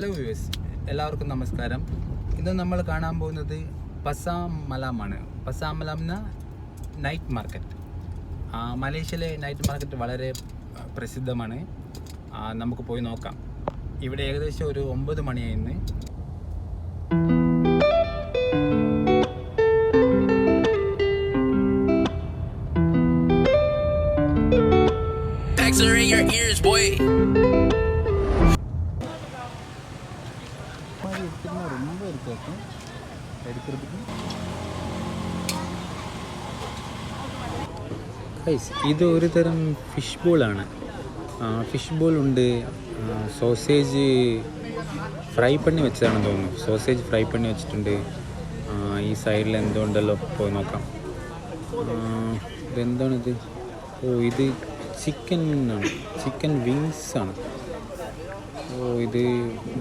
Hello viewers എല്ലാവർക്കും നമസ്കാരം. ഇന്ന് നമ്മൾ കാണാൻ പോകുന്നത് പസാമലാമാണ്. പസാമലാം എന്ന നൈറ്റ് മാർക്കറ്റ് മലേഷ്യയിലെ നൈറ്റ് മാർക്കറ്റ് വളരെ പ്രസിദ്ധമാണ്. നമുക്ക് പോയി നോക്കാം. ഇവിടെ ഏകദേശം ഒരു ഒമ്പത് മണിയായി ഇന്ന് are in your ears, boy. ശേഷം എടുത്തെടുത്തിട്ട് ഗൈസ് ഇത് ഒരു തരം ഫിഷ് ബോളാണ് ഫിഷ് ബോൾ ഉണ്ട്. സോസേജ് ഫ്രൈ പണി വെച്ചതാണെന്ന് തോന്നുന്നു. സോസേജ് ഫ്രൈ പണി വെച്ചിട്ടുണ്ട്. ഈ സൈഡിൽ എന്തോ ഉണ്ടല്ലോ പോയി നോക്കാം. ഇതെന്താണിത്? ഓ ഇത് ചിക്കൻ ആണ്. ചിക്കൻ വിങ്സ് ആണ്. ഓ ഇത്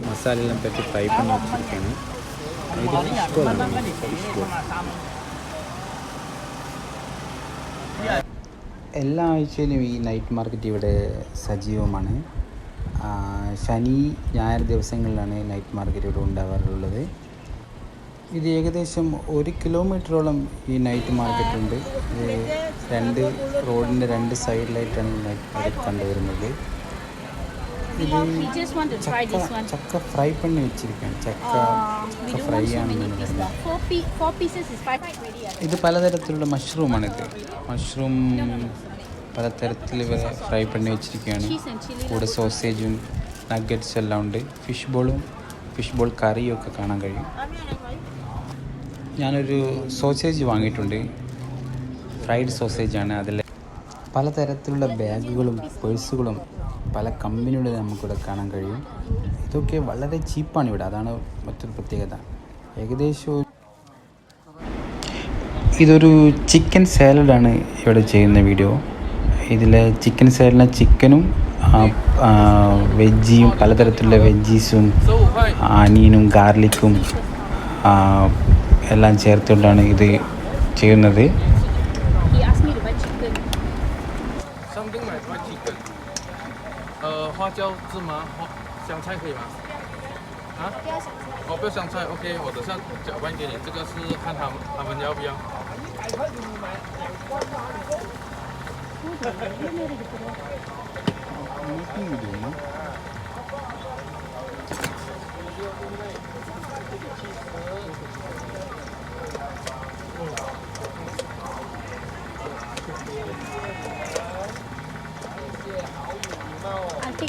മസാലയെല്ലാം പറ്റി ഫ്രൈ പണി വെച്ചിരിക്കുകയാണ്. എല്ലാ ആഴ്ചയിലും ഈ നൈറ്റ് മാർക്കറ്റ് ഇവിടെ സജീവമാണ്. ശനി ഞായർ ദിവസങ്ങളിലാണ് നൈറ്റ് മാർക്കറ്റ് ഇവിടെ ഉണ്ടാവാറുള്ളത്. ഇത് ഏകദേശം ഒരു കിലോമീറ്ററോളം ഈ നൈറ്റ് മാർക്കറ്റ് ഉണ്ട്. രണ്ട് റോഡിന്റെ രണ്ട് സൈഡിലായിട്ടാണ് നൈറ്റ് മാർക്കറ്റ് കണ്ടുവരുന്നത്. ചക്ക ഫ്രൈ പണി വെച്ചിരിക്കുകയാണ്. ചക്ക Uh, ചക്ക ഫ്രൈ ആണ്. ഇത്. പലതരത്തിലുള്ള മഷ്റൂമാണിത് മഷ്റൂം പലതരത്തിൽ ഫ്രൈ പണി വെച്ചിരിക്കുകയാണ്. കൂടെ സോസേജും നഗറ്റ്സും എല്ലാം ഉണ്ട്. ഫിഷ് ബോളും ഫിഷ് ബോൾ കറിയും ഒക്കെ കാണാൻ കഴിയും. ഞാനൊരു സോസേജ് വാങ്ങിയിട്ടുണ്ട്. ഫ്രൈഡ് സോസേജാണ് അതിൽ പലതരത്തിലുള്ള ബാഗുകളും പേഴ്സുകളും പല കമ്പനിയുടെ നമുക്കിവിടെ കാണാൻ കഴിയും. ഇതൊക്കെ വളരെ ചീപ്പാണ് ഇവിടെ. അതാണ് മറ്റൊരു പ്രത്യേകത. ഏകദേശം ഇതൊരു ചിക്കൻ സാലഡാണ് ഇവിടെ ചെയ്യുന്ന വീഡിയോ. ഇതിൽ ചിക്കൻ സാലഡിന് ചിക്കനും വെജ്ജിയും പലതരത്തിലുള്ള വെജ്ജീസും ആനിയനും ഗാർലിക്കും എല്ലാം ചേർത്തുകൊണ്ടാണ് ഇത് ചെയ്യുന്നത്. 呃，花椒、芝麻、花香菜可以吗？啊？哦，不要香菜，OK，我等下搅拌给你。这个是看他们他们要不要。I'll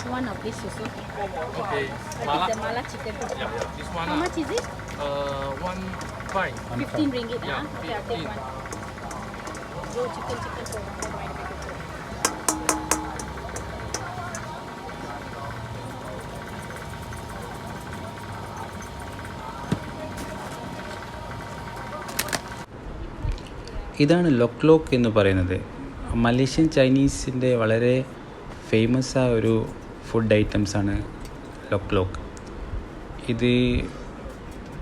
take one of this also. Okay. 辣 the mala chicken. Yeah, yeah. this one How uh, much is it? uh, one five. 15 ringgit. Yeah, ah. Okay, I'll take 15. one. Roll chicken, chicken for one. ഇതാണ് ലൊക്ക് lock എന്ന് പറയുന്നത് Malaysian ചൈനീസിന്റെ വളരെ famous ആയ ഒരു food ഐറ്റംസാണ് ലൊക്ക് lock ഇത്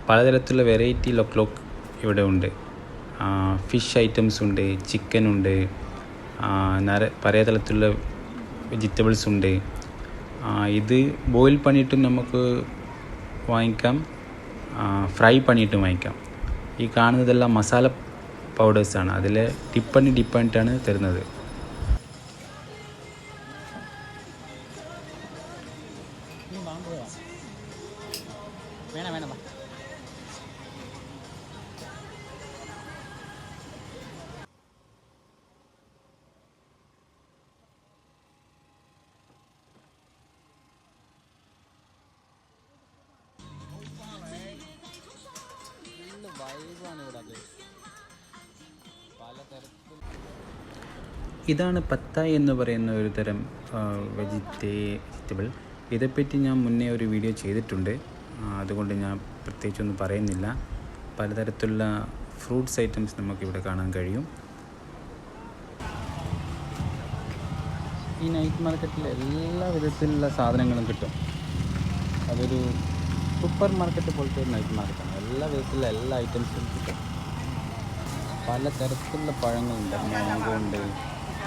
പലതരത്തിലുള്ള variety ലൊക്ക് lock ഇവിടെ ഉണ്ട്. ഫിഷ് ഐറ്റംസ് ഉണ്ട് ചിക്കൻ ഉണ്ട് നര നര പലതരത്തിലുള്ള വെജിറ്റബിൾസ് ഉണ്ട്. ഇത് ബോയിൽ പണിയിട്ടും നമുക്ക് വാങ്ങിക്കാം. ഫ്രൈ പണിയിട്ടും വാങ്ങിക്കാം. ഈ കാണുന്നതെല്ലാം മസാല പൗഡേഴ്സാണ് അതിൽ ഡിപ്പണി ഡിപ്പായിട്ടാണ് തരുന്നത്. ഇതാണ് പത്തായി എന്ന് പറയുന്ന ഒരു തരം വെജിറ്റേ വെജിറ്റബിൾ. ഇതേപ്പറ്റി ഞാൻ മുന്നേ ഒരു വീഡിയോ ചെയ്തിട്ടുണ്ട്. അതുകൊണ്ട് ഞാൻ പ്രത്യേകിച്ചൊന്നും പറയുന്നില്ല. പലതരത്തിലുള്ള ഫ്രൂട്ട്സ് ഐറ്റംസ് നമുക്കിവിടെ കാണാൻ കഴിയും. ഈ നൈറ്റ് മാർക്കറ്റിൽ എല്ലാ വിധത്തിലുള്ള സാധനങ്ങളും കിട്ടും. അതൊരു സൂപ്പർ മാർക്കറ്റ് പോലത്തെ ഒരു നൈറ്റ് മാർക്കറ്റാണ് എല്ലാ വിധത്തിലുള്ള എല്ലാ ഐറ്റംസും കിട്ടും. പല തരത്തിലുള്ള പഴങ്ങളുണ്ട്. മാങ്കോ ഉണ്ട്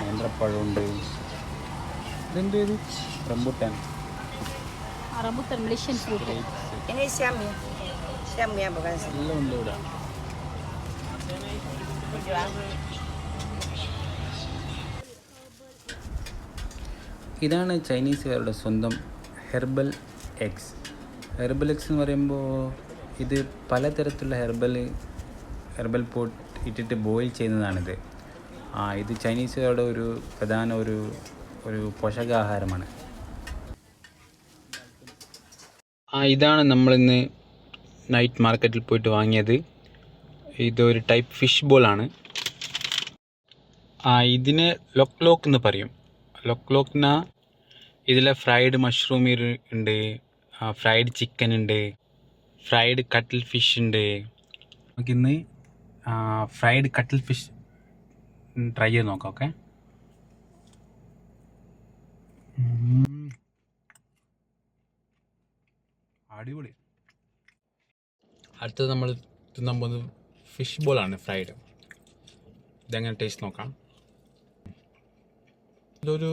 നേന്ത്രപ്പഴമുണ്ട്. ഇതെന്ത് ഇത് റംബുട്ടാൻ. എല്ലാം ഉണ്ട് ഇവിടെ. ഇതാണ് ചൈനീസുകാരുടെ സ്വന്തം ഹെർബൽ എക്സ് ഹെർബൽ എക്സ് എന്ന് പറയുമ്പോൾ ഇത് പലതരത്തിലുള്ള ഹെർബൽ ഹെർബൽ പോട്ട് ഇട്ടിട്ട് ബോയിൽ ചെയ്യുന്നതാണിത്. ആ ഇത് ചൈനീസുകാരുടെ ഒരു പ്രധാന ഒരു ഒരു പോഷകാഹാരമാണ്. ആ ഇതാണ് നമ്മളിന്ന് നൈറ്റ് മാർക്കറ്റിൽ പോയിട്ട് വാങ്ങിയത്. ഇതൊരു ടൈപ്പ് ഫിഷ് ബോളാണ്. ആ ഇതിന് ലൊക്ക് ലോക്ക് എന്ന് പറയും. ലൊക്ക് ലോക്കിന ഇതിലെ ഫ്രൈഡ് മഷ്റൂം ഉണ്ട്. ഫ്രൈഡ് ചിക്കൻ ഉണ്ട്. ഫ്രൈഡ് കട്ടിൽ ഫിഷ് ഉണ്ട്. നമുക്കിന്ന് ഫ്രൈഡ് കട്ടിൽ ഫിഷ് ട്രൈ ചെയ്ത് നോക്കാം ഓക്കെ അടിപൊളി. അടുത്തത് നമ്മൾ തിന്നാൻ പോകുന്നത് ഫിഷ് ബോളാണ് ഫ്രൈഡ് ഇതെങ്ങനെ ടേസ്റ്റ് നോക്കാം? ഇതൊരു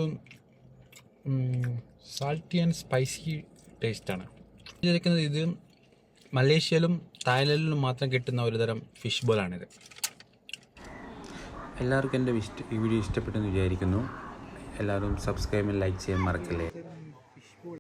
സാൾട്ടി ആൻഡ് സ്പൈസി ടേസ്റ്റാണ് വിചാരിക്കുന്നത് ഇത് മലേഷ്യയിലും തായ്ലൻഡിലും മാത്രം കിട്ടുന്ന ഒരുതരം ഫിഷ് ബോളാണിത് എല്ലാവർക്കും എന്റെ ഈ വീഡിയോ ഇഷ്ടപ്പെട്ടെന്ന് വിചാരിക്കുന്നു. എല്ലാവരും സബ്സ്ക്രൈബും ലൈക്ക് ചെയ്യാൻ മറക്കല്ലേ?